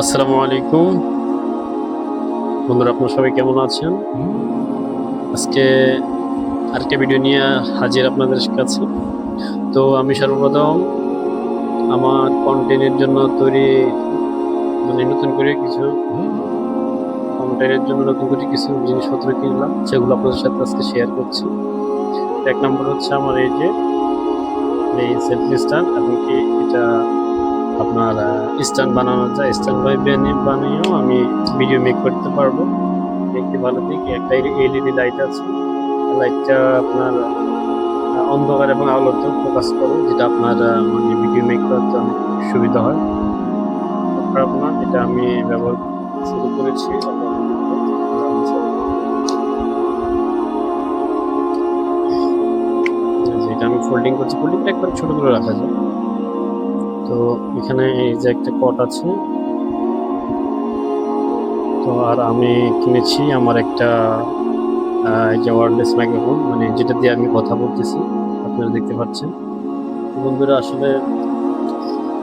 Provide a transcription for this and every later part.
আসসালামু আলাইকুম। বন্ধুরা, আপনারা সবাই কেমন আছেন? আজকে আরেকটা ভিডিও নিয়ে হাজির আপনাদের কাছে। তো আমি সর্বপ্রথম আমার কন্টেন্টের জন্য তৈরি মানে নতুন করে কিছু কন্টেন্টের জন্য নতুন করে কিছু জিনিসপত্র কিনলাম সেগুলো আপনাদের সাথে আজকে শেয়ার করছি। এক নম্বর হচ্ছে আমার এই যে, এই সেলফি স্ট্যান্ড এবং কি এটা আপনার স্ট্যান্ড বানানো যায়। স্ট্যান্ড বাই বানিয়েও আমি ভিডিও মেক করতে পারব। দেখতে ভালো দিক একটা এলইডি লাইট আছে। লাইটটা আপনার অন্ধকার এবং আলোতে ফোকাস করে, যেটা আপনার মানে ভিডিও মেক করতে অনেক সুবিধা হয়। আপনার এটা আমি ব্যবহার শুরু করেছি। যেটা আমি ফোল্ডিং করছি। ফোল্ডিংটা একবার ছোট করে রাখা যায়। তো এখানে এই যে একটা কট আছে, তো আর আমি কিনেছি আমার একটা যে ওয়ারলেস মাইক্রোফোন মানে যেটা দিয়ে আমি কথা বলতেছি, আপনারা দেখতে পাচ্ছেন। বন্ধুরা, আসলে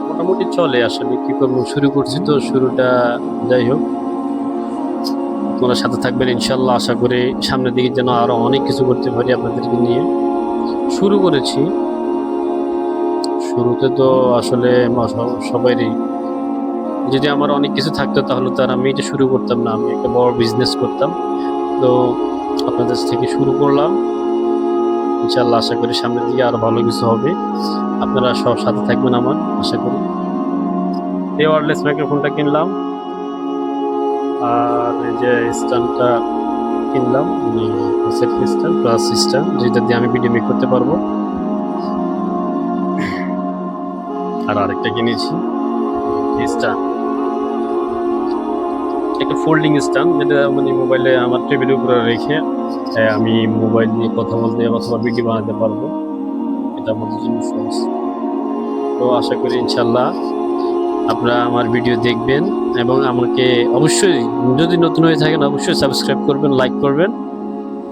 মোটামুটি চলে আসলে, কী করব, শুরু করছি তো, শুরুটা যাই হোক। আপনারা সাথে থাকবেন ইনশাল্লাহ আশা করি সামনের দিকে যেন আরও অনেক কিছু করতে পারি আপনাদেরকে নিয়ে। শুরু করেছি শুরুতে তো আসলে সবারই যদি আমার অনেক কিছু থাকতো তাহলে তো আর আমি এটা শুরু করতাম না, আমি একটা বড় বিজনেস করতাম। তো আপনাদের থেকে শুরু করলাম। ইনশাল্লাহ আশা করি সামনের দিকে আরও ভালো কিছু হবে। আপনারা সব সাথে থাকবেন আমার, আশা করি। এই ওয়ারলেস মাইক্রোফোনটা কিনলাম। আর এই যে স্ট্যান্ডটা কিনলাম সেলফি স্ট্যান্ড প্লাস স্ট্যান্ড যেটা দিয়ে আমি ভিডিও মেক করতে পারব। আর আরেকটা কিনেছি। একটা ফোল্ডিং স্ট্যান্ড যেটা মানে মোবাইলে আমার টেবিলের উপরে রেখে আমি মোবাইল নিয়ে কথা বলতে অথবা ভিডিও বানাতে পারব। এটা আমাদের জন্য তো আশা করি ইনশাল্লাহ আপনারা আমার ভিডিও দেখবেন এবং আমাকে অবশ্যই, যদি নতুন হয়ে থাকেন, অবশ্যই সাবস্ক্রাইব করবেন লাইক করবেন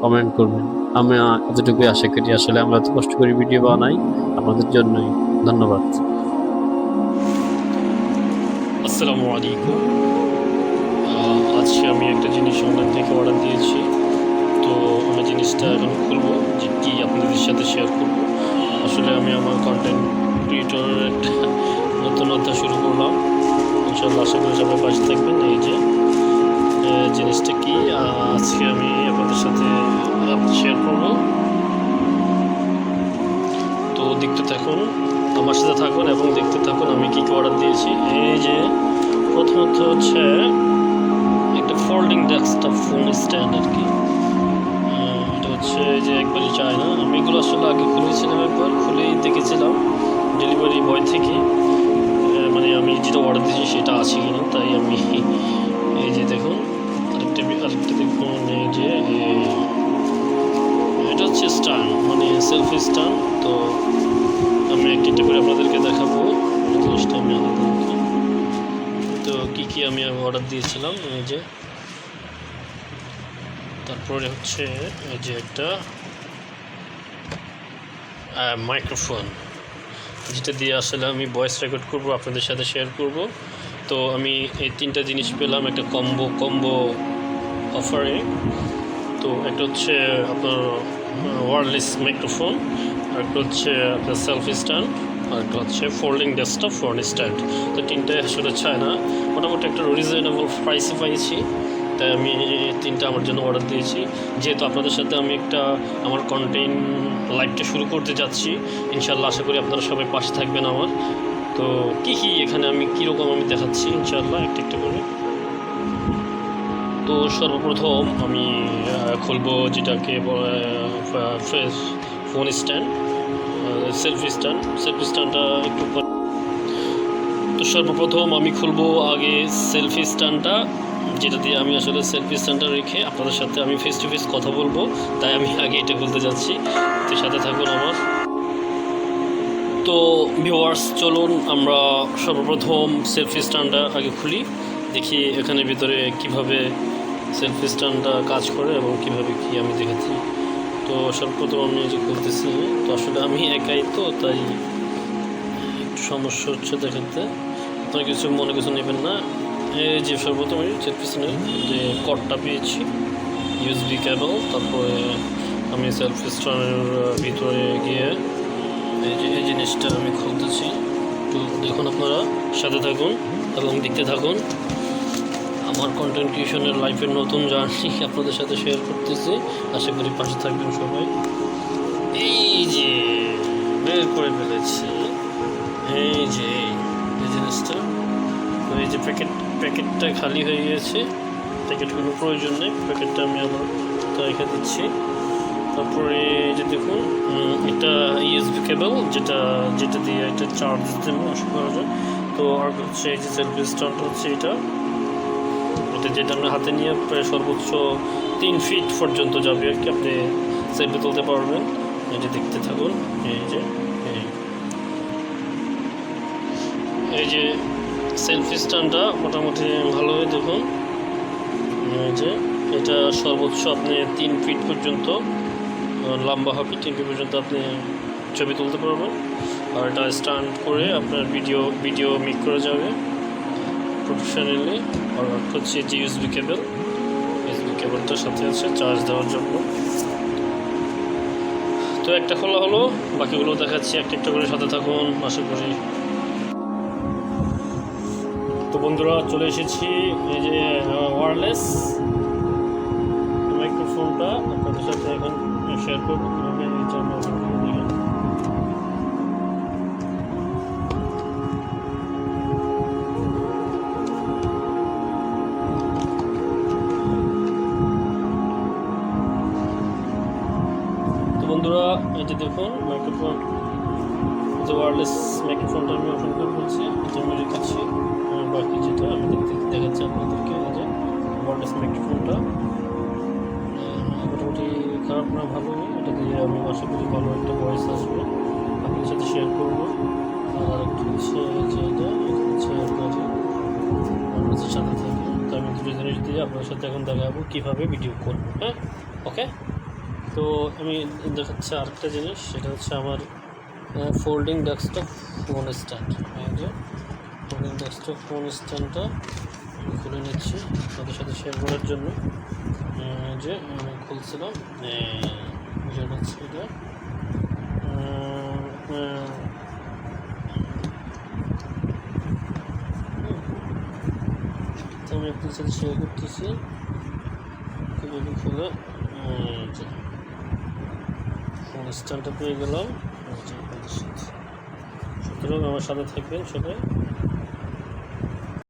কমেন্ট করবেন। আমি, এতটুকুই আশা করি। আসলে আমরা এত কষ্ট করে ভিডিও বানাই। আপনাদের জন্যই। ধন্যবাদ। আসসালামু আলাইকুম। আজকে আমি একটা জিনিস অনলাইন থেকে অর্ডার দিয়েছি। তো আমি জিনিসটা এখন খুলবো, যে কী আপনাদের সাথে শেয়ার করব। আসলে আমি আমার কন্টেন্ট ক্রিয়েটরের একটা নতুনতা শুরু করলাম। ইনশাল্লাহ আশা করি সবাই পাশে থাকবেন। এই যে জিনিসটা কি? আজকে আমি আপনাদের সাথে শেয়ার করব। তো দেখতে থাকুন। আমার সাথে থাকুন এবং দেখতে থাকুন আমি কী কী অর্ডার দিয়েছি। এই যে, প্রথমত হচ্ছে একটা ফোল্ডিং ডেস্কটপ ফোন স্ট্যান্ড আর কি। এটা হচ্ছে যে একবারই চায় না। আমি এগুলো আসলে আগে খুলেছিলাম একবার, খুলেই দেখেছিলাম ডেলিভারি বয় থেকে। মানে আমি যেটা অর্ডার দিয়েছি সেটা আছে কিনা, তাই আমি এই যে দেখুন, আরেকটা আরেকটা দেখুন, এই যে এটা হচ্ছে স্ট্যান্ড মানে সেলফি স্ট্যান্ড তো আমি একটা করে আপনাদেরকে দেখাবো। জিনিসটা আমি তো কী কী আমি অর্ডার দিয়েছিলাম? এই যে, তারপরে হচ্ছে এই যে একটা মাইক্রোফোন যেটা দিয়ে আসলে আমি ভয়েস রেকর্ড করব, আপনাদের সাথে শেয়ার করব। তো আমি এই তিনটা জিনিস পেলাম, একটা কম্বো কম্বো অফারে তো একটা হচ্ছে আপনার ওয়ারলেস মাইক্রোফোন একটা হচ্ছে আপনার সেলফি স্ট্যান্ড আর একটা হচ্ছে ফোল্ডিং ডেস্কটপ ফোন স্ট্যান্ড তো তিনটাই আসলে চায় না। মোটামুটি একটা রিজনেবল প্রাইসে পাইছি। তাই আমি তিনটা আমার জন্য অর্ডার দিয়েছি। যেহেতু আপনাদের সাথে আমি একটা আমার কন্টেন্ট লাইভটা শুরু করতে যাচ্ছি ইনশাল্লাহ আশা করি আপনারা সবাই পাশে থাকবেন আমার। তো কী কী এখানে আমি কীরকম আমি দেখাচ্ছি ইনশাল্লাহ একটা একটা করে। তো সর্বপ্রথম আমি খুলবো যেটাকে phone stand selfie stand selfie স্ট্যান্ডটা একটু তো সর্বপ্রথম আমি খুলবো আগে সেলফি স্ট্যান্ডটা যেটা দিয়ে আমি আসলে সেলফি স্ট্যান্ডটা রেখে আপনাদের সাথে আমি ফেস টু ফেস কথা বলব। তাই আমি আগে এটা খুলতে যাচ্ছি। তো সাথে থাকুন আমার। তো ভিউয়ার্স চলুন আমরা সর্বপ্রথম সেলফি স্ট্যান্ডটা আগে খুলি। দেখি এখানে ভিতরে কীভাবে সেলফি স্ট্যান্ডটা কাজ করে এবং কীভাবে কি আমি দেখেছি। তো সর্বপ্রথম আমি যে খুলতেছি তো আসলে আমি একাই তো, তাই একটু সমস্যা হচ্ছে দেখাতে আপনারা কিছু মনে কিছু নেবেন না। এই যে সর্বপ্রথম যে পিছনে যে কর্ডটা পেয়েছি ইউএসবি কেবল তারপরে আমি সেলফ স্টানের ভিতরে গিয়ে এই যে, এই জিনিসটা আমি খুলতেছি। একটু দেখুন আপনারা, সাথে থাকুন এবং দেখতে থাকুন। আমার কন্টেন্ট ক্রিয়েশনের লাইফের নতুন জার্নি আপনাদের সাথে শেয়ার করতেছি। আশা করি পাশে থাকবেন সবাই। এই যে, বের করে ফেলেছি। এই যে, এই জিনিসটা। এই যে প্যাকেট প্যাকেটটা খালি হয়ে গিয়েছে প্যাকেট কোনো প্রয়োজন নেই। প্যাকেটটা আমি আবার রেখে দিচ্ছি। তারপরে যে দেখুন এটা ইউএসবি কেবল যেটা যেটা দিয়ে এটা চার্জ দেবো, আশা করা যায়। তো আর হচ্ছে এই যে সেলফি স্টার্ট হচ্ছে এটা। এটা যেটা আমরা হাতে নিয়ে প্রায় সর্বোচ্চ তিন ফিট পর্যন্ত যাবে আর কি, আপনি সেলফি তুলতে পারবেন। যে দেখতে থাকুন, এই যে এই যে। সেলফি স্ট্যান্ডটা মোটামুটি ভালোভাবে দেখুন। এই যে, এটা সর্বোচ্চ আপনি তিন ফিট পর্যন্ত লম্বা হবে, তিন ফিট পর্যন্ত আপনি ছবি তুলতে পারবেন। আর এটা স্ট্যান্ড করে আপনার ভিডিও ভিডিও মেক করা যাবে। প্রফেশনালি একটা হচ্ছে যে ইউএসবি কেবল ইউএসবি কেবলটার সাথে আছে চার্জ দেওয়ার জন্য। তো একটা খোলা হলো, বাকিগুলো দেখাচ্ছি, একটা একটা করে সাথে থাকুন, আশা করি। তো বন্ধুরা, চলে এসেছি এই যে ওয়ারলেস মাইক্রোফোনটা আপনাদের সাথে এখন শেয়ার করব কীভাবে এই দেখুন মাইক্রোফোন যে ওয়ারলেস মাইক্রোফোনটা আমি ওপেন করে বলছি এটা আমি রেখেছি আর বাকি যেটা, আমি দেখতে দেখাচ্ছি আপনাদেরকে যে ওয়ারলেস মাইক্রোফোনটা মোটামুটি খারাপ না, ভালো এটা দিয়ে আমি আশা করি ভালো একটা ভয়েস আসবে। আপনাদের সাথে শেয়ার করব। আর একটু হচ্ছে এটা এটা, হচ্ছে ওয়ারলেসের সাথে থাকে, তো আমি দুটো জিনিস দিয়ে আপনার সাথে এখন দেখাবো কীভাবে ভিডিও করব হ্যাঁ? ওকে তো আমি দেখাচ্ছি আরেকটা জিনিস, সেটা হচ্ছে আমার folding desktop phone stand folding desktop phone স্ট্যান্ডটা খুলে নিচ্ছি তাদের সাথে শেয়ার করার জন্য। যে আমি খুলছিলাম যেটা হচ্ছে এটা। আমি আপনার সাথে শেয়ার করতেছি। কীভাবে খুলে এই স্ট্যান্ডটা পেয়ে গেলাম সুতরাং আমার সাথে থাকবেন সবাই।